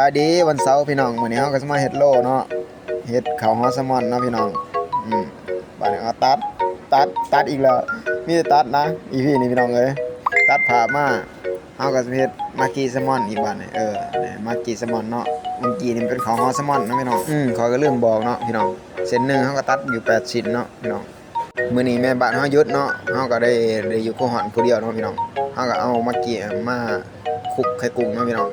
สวัสดีวันเสาร์พี่น้องมื้อนี้เฮาก็สิมาเฮ็ดโลเนาะเฮ็ดข้าวฮอสมอนเนาะพี่น้องอืมบัดนี้เอาตัดตัดตัดอีกแล้วมีแต่ตัดนะอีพี่นี่พี่น้องเอ้ยตัดผ่ามาเฮาก็สิเฮ็ดมากีแซลมอนอีกบัดนี้เออนี่มากีแซลมอนเนาะเมื่อกี้นี่เป็นข้าวฮอสมอนเนาะพี่น้องอืมขอก็ลืมบอกเนาะพี่น้องเส้นหนึงเฮาก็ตัดอยู่8ชิ้นเนาะพี่น้องมื้อนี้แม่บ้านเฮาหยุดเนาะเฮาก็ได้ได้อยู่โคหอนผู้เดียวเนาะพี่น้องเฮาก็เอามากี้มาคลุกไข่กุ้งเนาะพี่น้อง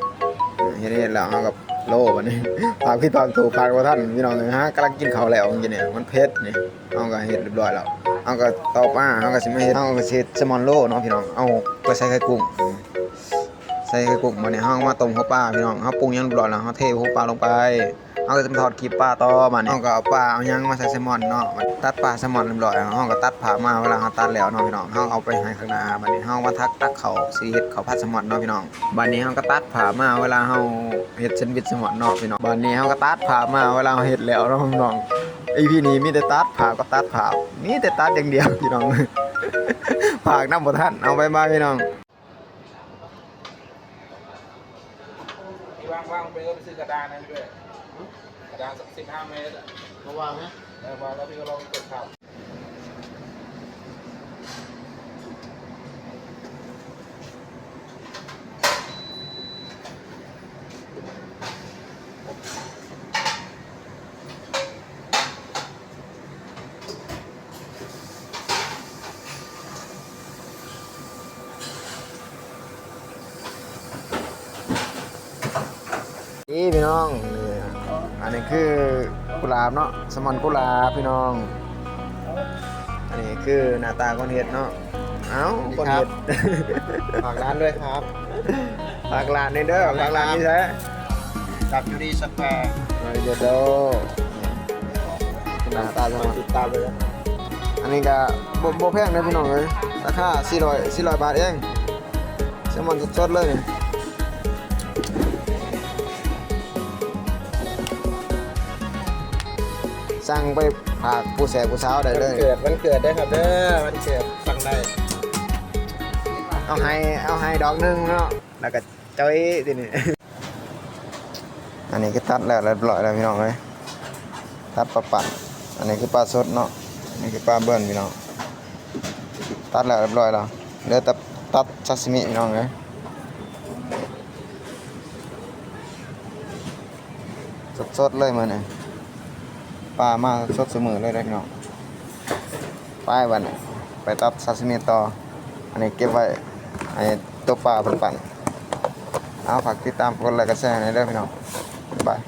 เฮ็ดเฮ็ดแล้วเฮากับโลบัดนี้ฝากพี่ตอนถูกพาดบ่ทันพี่น้องเอ้ยฮะกำลังกินข้าวแล้วจริงๆเนี่ยมันเผ็ดนี่เฮาก็เฮ็ดเรียบร้อยแล้วเฮาก็ตอบมาเฮาก็สิมาเฮ็ดเฮาก็สิเฮ็ดแซลมอนโลเนาะพี่น้องเอาไปใส่ไข่กุ้งใส่ไข่กุ้งมาเนี่ยเฮามาต้มข้าวปลาพี่น้องเฮาปรุงยังเรียบร้อยแล้วเฮาเทหัวปลาลงไป เฮาก็จะมาทอดกีบปลาต่อบัดนี้เฮาก็เอาปลาเอาหยังมาใส่แซลมอนเนาะมันตัดปลาแซลมอนเรียบร้อยเฮาก็ตัดผ่ามาเวลาเฮาตัดแล้วเนาะพี่น้องเฮาเอาไปให้ข้างหน้าบัดนี้เฮามาทักตักเขาสิเฮ็ดเขาผัดแซลมอนเนาะพี่น้องบัดนี้เฮาก็ตัดผ่ามาเวลาเฮาเฮ็ดแซนด์วิชแซลมอนเนาะพี่น้องบัดนี้เฮาก็ตัดผ่ามาเวลาเฮาเฮ็ดแล้วเนาะพี่น้องไอพี่นี่มีแต่ตัดผ่าก็ตัดผ่ามีแต่ตัดอย่างเดียวพี่น้องผากน้ำบ่ทันเอาไปมาพี่น้องที่ว่างๆไปก็ไปซื้อกระดานนั่นด้วย กระดานสักสิบห้าเมตรอะมาวางไหมแล้ววางแล้วพี่ก็ลองกดข่าวนี่พี่น้องนี่ อันนี้คือกุหลาบเนาะสมอนกุหลาบพี่น้อง อันนี้คือหน้าตาคนเห็ดเนาะเอ้าคนเห็ดฝากร้านด้วยครับฝากร้านในเด้อฝากร้านนี่แท้กับยูดีสแควร์มาเดี๋ยวโดหน้าตาสมอนติดตามเลยนะอันนี้ก็บ่บ่แพงนะพี่น้องเลยราคา400 400บาทเองแซลมอนสดๆเลยนี่ สั่งไปฝากผู้แสบผู้สาวได้วันเลยเกิดวันเกิดได้ครับเด้อวันเกิดสั่งได้เอาให้เอาให้ดอกหนึงเนาะแล้วก็จ้อยทีนี้ อันนี้ก็ตัดแล้วเรียบร้อยแล้วพี่น้องเลยตัดปลาปั่นอันนี้คือปลาสดเนาะอันนี่คือปลาเบิ้ลพี่น้องตัดแล้วเรียบร้อยแล้วเหลือแต่ตัดซาซิมิพี่น้องเลยสดๆเลยมันนี่ ปลามาสดเสมอเลยได้พี่น้องไปวันไปตับซาซิมิต่อ อันนี้เก็บไว้ไอ้ตัวปลาเพิ่นปั่นเอาฝากติดตามกดไลค์กดแชร์ให้ได้อพี่น้องบ๊ายบาย